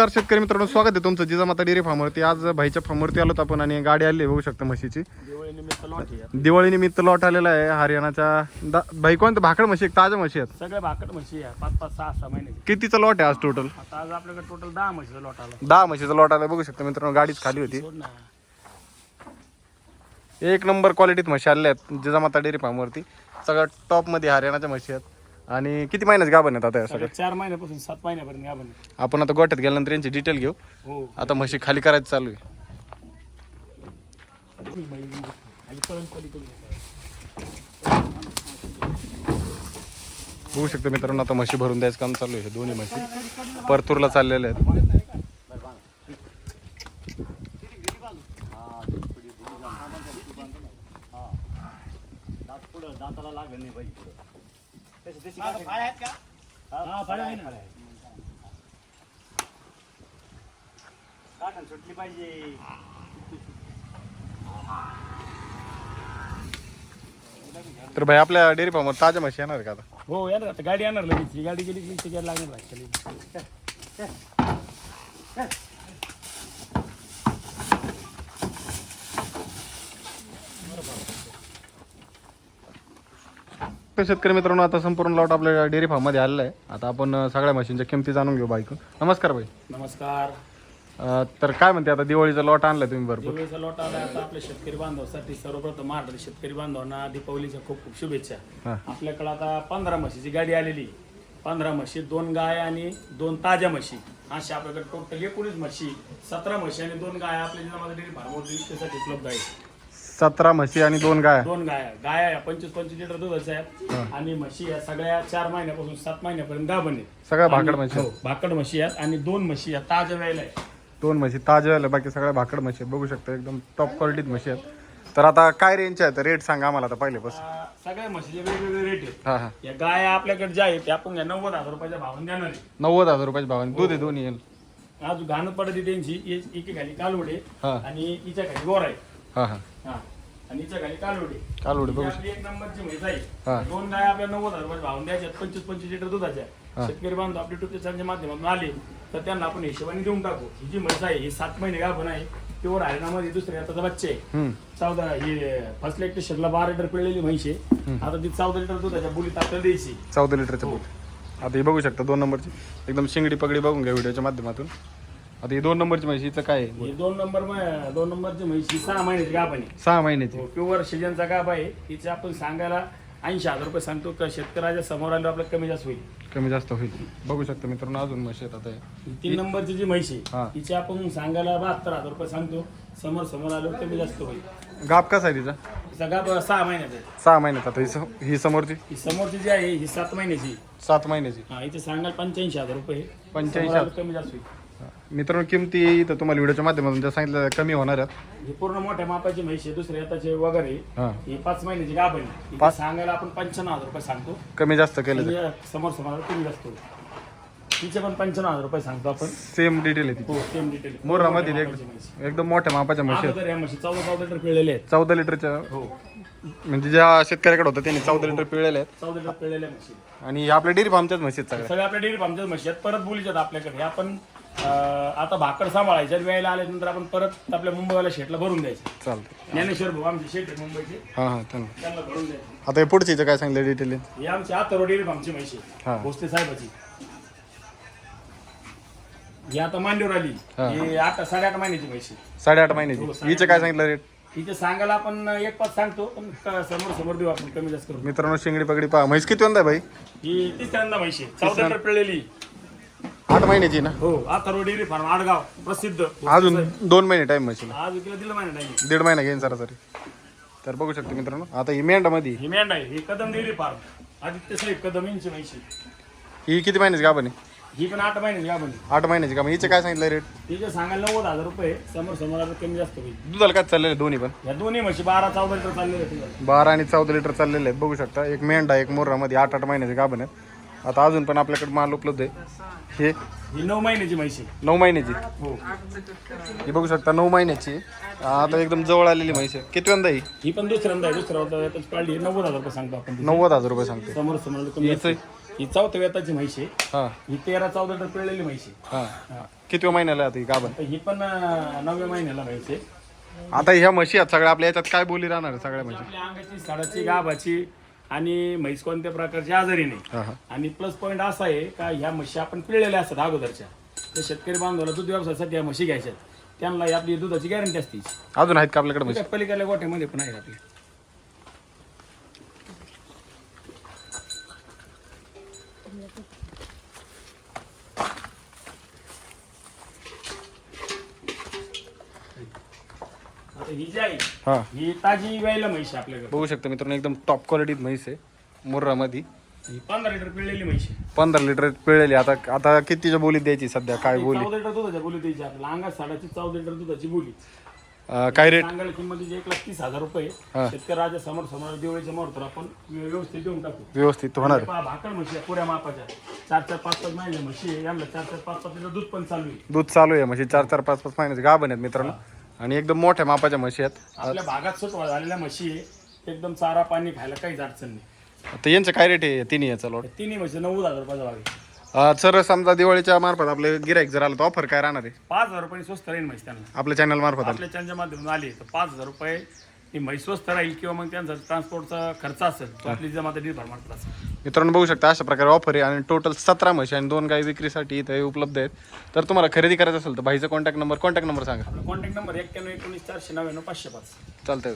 नमस्कार शेतकरी मित्रांनो स्वागत आहे तुमचं जिजामाता डेअरी फार्मवरती. आज भाईच्या फार्मवरती आलोत आपण आणि गाडी आली आहे बघू शकता म्हशीची. दिवाळी निमित्त लॉट आलेला आहे हरियाणाच्या भाई कोणतं? भाकड म्हशी ताज्या म्हशी आहेत. सगळे भाकड म्हशी आहे पाच पाच सहा सहा महिन्याची कितीचा लॉट आहे आज टोटल आज आपल्याकडे टोटल दहा म्हशीचा लॉट आला. दहा म्हशीचा लॉट आला बघू शकता मित्रांनो गाडीच खाली होती. एक नंबर क्वालिटीत म्हशी आलेल्या आहेत जिजामाता डेअरी फार्मवरती. सगळ्यात टॉपमध्ये हरियाणाच्या म्हशी आहेत. आणि किती महिन्याचे गाभण आहेत आता या सगळे? सगळ्या चार महिन्यापासून सात महिन्यापर्यंत गाभण आहे. आपण आता गोठ्यात गेल्यानंतर यांची डिटेल घेऊ. हो. आता म्हशी खाली करायचं चालू आहे. आणि पळण पलीकडे बघू शकता मित्रांनो आता म्हशी भरून द्यायचं काम चालू आहे. हे दोन्ही म्हशी परतूरला चाललेले आहेत. दाताला लागलं नाही पाहिजे हा फाळ्या आहे ना. काठण सुटली पाहिजे. तर भाई आपल्या डेअरी फार्मवर ताज्या म्हशी येणार आहे का आता? हो येणार आता गाडी येणार लगेच. ही गाडी गेली की तिकीट लागणार. तर शेतकरी मित्रांनो आता संपूर्ण लॉट आपल्या डेअरी फार्ममध्ये आलेला आहे. आता आपण सगळ्या म्हशींच्या किमती जाणून घेऊ बाईक नमस्कार भाई नमस्कार. अं, तर काय म्हणते आता दिवाळीचा लॉट आणलाय तुम्ही भरपूर. दिवाळीचा लॉट आला आता आपल्या शेतकरी बांधवासाठी. सर्वप्रथम महाराष्ट्र शेतकरी बांधवांना दीपावलीच्या खूप खूप शुभेच्छा. आपल्याकडे आता पंधरा म्हशीची गाडी आलेली पंधरा म्हशी दोन गाय आणि दोन ताज्या म्हशी. अशा आपल्याकडे टोटल एकोणीस म्हशी सतरा म्हशी आणि दोन गाय आपल्या जिल्ह्यामध्ये डेअरी फार्मवरती विक्रीसाठी उपलब्ध आहे सतरा म्हशी आणि दोन गाय. दोन गाया. गाया या पंचवीस पंचवीस लिटर दुधाच्या आहेत आणि म्हशी या सगळ्या चार महिन्यापासून सात महिन्यापर्यंत गाभण आहेत. सगळ्या भाकड म्हशी हो, भाकड म्हशी आहेत आणि दोन म्हशी या ताज्या वेळेला आहे दोन म्हशी ताज्या आल्या बाकी सगळ्या भाकड म्हशी आहेत. बघू शकता एकदम टॉप क्वालिटीत म्हशी आहेत. तर आता काय रेंजच्या आहेत रेट सांगा आम्हाला आता पहिल्यापासून. आ, सगळ्या म्हशीचे वेगवेगळे रेट आहेत. हा हा. या गाया आपल्याकडे ज्या आहेत त्या आपण या नव्वद हजार रुपयाच्या भावाने देणार आहे. नव्वद हजार रुपयाची भावाने. दूध आहे दोन्ही येईल आज घाण पडते त्यांची. एके खाली कालवडे हा. आणि हिच्या खाली गोर आहे. हा हा. हा. आणि हिच्या खाली कालवडे कालवडी ही आपली एक नंबरची म्हैस आहे. हा. दोन गाय आपल्या नव्वद हजार रुपये भावून द्यायच्या पंचवीस पंचवीस लिटर दुधाच्या. शेतकरी बांधव युट्यूब चॅनलच्या माध्यमातून आले. तर त्यांना आपण हिशोबाने देऊन टाकू. ही जी म्हैस आहे ही सात महिने गाभण आहे. प्युअर हरियाणामध्ये दुसरे आताचा बच्चे. आहे हम्म. चौदा हे फर्स्ट लेक्टर शेडला बारा लिटर पिळलेली म्हैस आहे. आता ती चौदा लिटर दुधाच्या बुलीत आपल्याला द्यायची. चौदा लिटरचं बूट आता ही बघू शकता दोन नंबरची. एकदम शिंगडी पगडी बघून घ्या व्हिडिओच्या माध्यमातून. आता ही दोन नंबरची म्हशीचं काय आहे? ही दोन नंबर म- दोन नंबरची म्हैस ही सहा महिन्याची गाभ आहे. सहा महिन्याची. प्युअर सीजनचा गाभ आहे. हिचे आपण सांगायला ऐंशी हजार रुपये सांगतो का शेतकऱ्याच्या समोर आलो आपल्याला कमी जास्त होईल. कमी जास्त होईल. बघू शकता मित्रांनो अजून म्हशी आहेत आता. ही तीन नंबरची जी म्हैस हा. आपण सांगायला बहात्तर हजार रुपये सांगतो. समोर समोर आलो कमी जास्त होईल. गाप कसा आहे तिचा? तिचा गाभ सहा महिन्याचा आहे. सहा महिन्याचा. आता ही ही समोरची? ही समोरची जी आहे ही सात महिन्याची. सात महिन्याची. हा हिचे सांगायला पंच्याऐंशी हजार रुपये 85 समोर कमी जास्त होईल. मित्रांनो किमती इथं तुम्हाला व्हिडिओच्या माध्यमातून ज्या सांगितलं कमी होणार आहेत. ही पूर्ण मोठ्या मापाची म्हैस आहे हाताचे वगैरे. हां. ही पाच महिन्याची गाभ आहे. सांगायला आपण पंच्याण्णव हजार रुपये सांगतो. कमी जास्त केलं तर. समोर समोर कमी जास्त तिचे पण पंच्याण्णव हजार रुपये सांगतो आपण. सेम डिटेल आहे ती. हो सेम डिटेल मोरामध्ये एकदम एकदम मोठ्या मापाच्या म्हशी आहेत. अगोदर या म्हशी चौदा चौदा लिटर पिळलेले आहेत. चौदा लिटरच्या हो. म्हणजे ज्या शेतकऱ्याकडे होतं त्यांनी चौदा लिटर पिळलेले आहेत. चौदा लिटर पिळलेल्या म्हशी आणि आपल्या डेअरी फार्मच्याच म्हशी आहेत सगळ्या. सगळ्या आपल्या डेअरी फार्मच्याच म्हशी आहेत. परत बोलीच्यात आपल्याकडे. आपण आता भाकर सांभाळायच्या वेळेला आल्यानंतर आपण परत आपल्या मुंबईला शेटला भरून द्यायचं. चालतं ज्ञानेश्वर भाऊ आमचे शेट आहेत मुंबईचे. हां हां त्यांना. त्यांना भरून द्यायचं. आता हे पुढची काय सांगितलं डिटेल ही आमची आता डेअरी फार्मची म्हशी हा. आहे. भोसले साहेबाची. ही आता मांडीवर आली. हा. ही आठ साडेआठ महिन्याची म्हशी आहे. साडेआठ हो, महिन्याची. साडेआठ हिचे काय सांगितलं रेट तिथे सांगायला आपण एक पाच सांगतो पण क- समोर समोर देऊ आपण कमी जास्त करू. मित्रांनो शिंगडी पगडी पहा. म्हैस किती भाई? ही तिसऱ्यांदा म्हशी आहे. चौदा लिटर पिळलेली. आठ महिन्याची ना? हो आता डेअरी फार्म आडगाव प्रसिद्ध. अजून दोन महिने टाइम म्हशीला आज तिला दिलं महिना दीड महिना घेईन सरासरी. तर बघू शकतो मित्रांनो आता ही मेंढामध्ये ही मेंढ आहे ही कदम डेअरी फार्म. आदित्य साहेब कदम यांची म्हशी. ही किती महिन्याची गाभण आहे? ही पण आठ महिन्याची आठ महिन्याची का हिचे काय सांगितलं रेट तिचे सांगायला नव्वद हजार रुपये समोर समोर आता कमी जास्त होईल. दुधाला काय चाललेलं आहे दोन्ही पण? या दोन्ही म्हशी बारा चौदा लिटर चालले होते बारा आणि चौदा लिटर चाललेले आहेत बघू शकता एक मेंढा एक मोरामध्ये आठ आठ महिन्याचे गाभण आहेत. आता अजून पण आपल्याकडे माल उपलब्ध आहे. हे ही नऊ महिन्याची म्हशी नऊ महिन्याची. हो. ही बघू शकता नऊ महिन्याची. आता एकदम जवळ आलेली म्हैस आहे. किती वंदा ही? ही पण दुसऱ्यांदा आहे. दुसऱ्या होता यातच पाळली नव्वद हजार रुपये सांगतो आपण तिचे. नव्वद हजार रुपये सांगते समोर समोर कमी जास्त हिचं ही चौथ्या वेताची म्हैस आहे. हां. ही तेरा चौदा लिटर पिळलेली म्हैस आहे. हां. किती महिन्याला आता ही गाभण? तर ही पण अं, नवव्या महिन्याला म्हैस आहे. आता ह्या म्हशी आहेत सगळ्या. आपल्या याच्यात काय बोली राहणार आहे सगळ्या म्हशी? आपल्या अंगाची साडाची गाभाची आणि म्हैस कोणत्या प्रकारची आजारी नाही. हां आणि प्लस पॉईंट असा आहे का ह्या म्हशी आपण पिळलेल्या असतात अगोदरच्या. तर शेतकरी बांधवाला दूध व्यवसायासाठी या म्हशी घ्यायच्यात त्यांना आपली दुधाची गॅरंटी असते. अजून आहेत का आपल्याकडे म्हशी? पलीकडल्या गोठ्यामध्ये पण आहे आपली ही जी आहे हां. ही ताजी व्यायला म्हैस आहे आपल्याकडे. बघू शकता मित्रांनो एकदम टॉप क्वालिटीत म्हैस आहे मुर्रामध्ये. ही पंधरा लिटर पिळलेली म्हैस आहे. पंधरा लिटर पिळलेली. आता आता कितीच्या बोलीत द्यायची सध्या? काय बोली? चौदा लिटर दुधाच्या बोली द्यायची. आपल्याला अंगात साडाची चौदा लिटर दुधाची बोली. अं, काय रेट सांगायला किंमत एक लाख तीस हजार रुपये. शेतकरी राजा समोर समोर दिवाळीच्या मुहूर्तावर आपण व्यवस्थित देऊन टाकू. व्यवस्थित होणार. पहा, भाकड म्हशी आहे, पुऱ्या मापाच्या. चार चार पाच पाच महिने म्हशी आहे. यांना चार चार पाच पाच लिटर दूध पण चालू आहे. दूध चालू आहे म्हशी. चार चार पाच पाच महिन्याचे गाभण आहेत मित्रांनो. आणि एकदम मोठ्या मापाच्या म्हशी आहेत. आपल्या भागात सुटवा झालेल्या म्हशी आहे एकदम चारा पाणी खायला काहीच अडचण नाही. तर यांचं काय रेट आहे? तिन्ही याचा लॉट तिन्ही म्हशी नव्वद हजार रुपयाचा भाग आहे सर समजा दिवाळीच्या मार्फत आपले गिराईक जर आलं तर ऑफर काय राहणार आहे? पाच हजार रुपये स्वस्त राहील म्हशी त्यांना. आपल्या चॅनल मार्फत आलं. आपल्या चॅनलच्या माध्यमातून आले तर पाच हजार रुपये ही म्हैस स्वस्त राहील किंवा मग त्यांचा ट्रान्सपोर्टचा खर्च असेल तो आपली जमा तरी भरमारत असेल. मित्रांनो बघू शकता अशा प्रकारे ऑफर आहे आणि टोटल सतरा म्हशी आणि दोन गाई विक्रीसाठी इथे उपलब्ध आहेत. तर तुम्हाला खरेदी करायचं असेल तर भाईचा कॉन्टॅक्ट नंबर कॉन्टॅक्ट नंबर सांगा. कॉन्टॅक्ट नंबर एक्क्याण्णव एकोणीस चारशे नव्याण्णव पाचशे पाच. चालतंय.